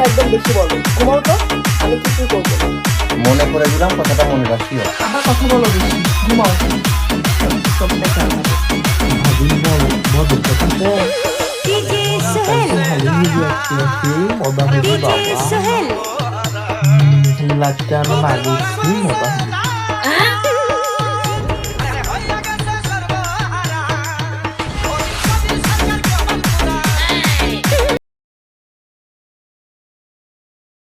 কথা একদম বেশি বলো ঘুমাও তো আমি কিছুই করব না। মনে করে দিলাম কথাটা মনে রাখি। আবার কথা বলো বেশি ঘুমাও। সব দেখা সোহেল? সোহেল?